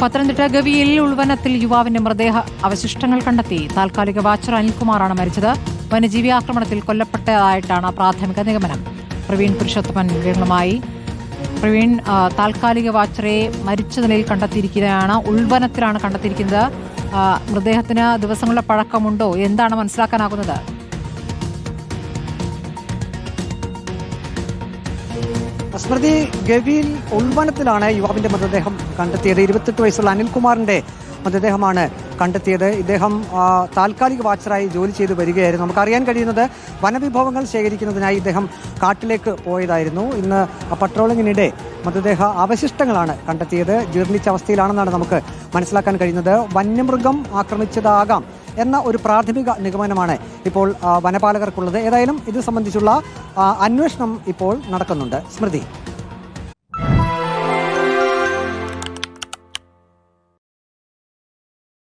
പത്തനംതിട്ട ഗവിയിൽ ഉൾവനത്തിൽ യുവാവിന്റെ മൃതദേഹ അവശിഷ്ടങ്ങൾ കണ്ടെത്തി. താൽക്കാലിക വാച്ചർ അനിൽകുമാറാണ് മരിച്ചത്. വന്യജീവി ആക്രമണത്തിൽ കൊല്ലപ്പെട്ടതായിട്ടാണ് പ്രാഥമിക നിഗമനം. പ്രവീൺ പുരുഷോത്തമൻ വിവരങ്ങളുമായി. പ്രവീൺ താൽക്കാലിക വാച്ചറെ മരിച്ച നിലയിൽ കണ്ടെത്തിയിരിക്കുകയാണ്. ഉൾവനത്തിലാണ് കണ്ടെത്തിയിരിക്കുന്നത്. മൃതദേഹത്തിന് ദിവസങ്ങളുടെ പഴക്കമുണ്ടോ? എന്താണ് മനസ്സിലാക്കാനാകുന്നത്? സ്മൃതി ഗവിയിൽ ഉൾവനത്തിലാണ് യുവാവിന്റെ മൃതദേഹം കണ്ടെത്തിയത്. ഇരുപത്തെട്ട് വയസ്സുള്ള അനിൽകുമാറിന്റെ മൃതദേഹമാണ് കണ്ടെത്തിയത്. ഇദ്ദേഹം താൽക്കാലിക വാച്ചറായി ജോലി ചെയ്തു വരികയായിരുന്നു. നമുക്കറിയാൻ കഴിയുന്നത് വനവിഭവങ്ങൾ ശേഖരിക്കുന്നതിനായി ഇദ്ദേഹം കാട്ടിലേക്ക് പോയതായിരുന്നു. ഇന്ന് പട്രോളിങ്ങിനിടെ മൃതദേഹ അവശിഷ്ടങ്ങളാണ് കണ്ടെത്തിയത്. ജീർണിച്ച അവസ്ഥയിലാണെന്നാണ് നമുക്ക് മനസ്സിലാക്കാൻ കഴിയുന്നത്. വന്യമൃഗം ആക്രമിച്ചതാകാം. എന്ന ഒരു പ്രാഥമിക നിഗമനമാണ് ഇപ്പോൾ വനപാലകർക്കുള്ളത്. ഏതായാലും ഇത് സംബന്ധിച്ചുള്ള അന്വേഷണം ഇപ്പോൾ നടക്കുന്നുണ്ട്. സ്മൃതി.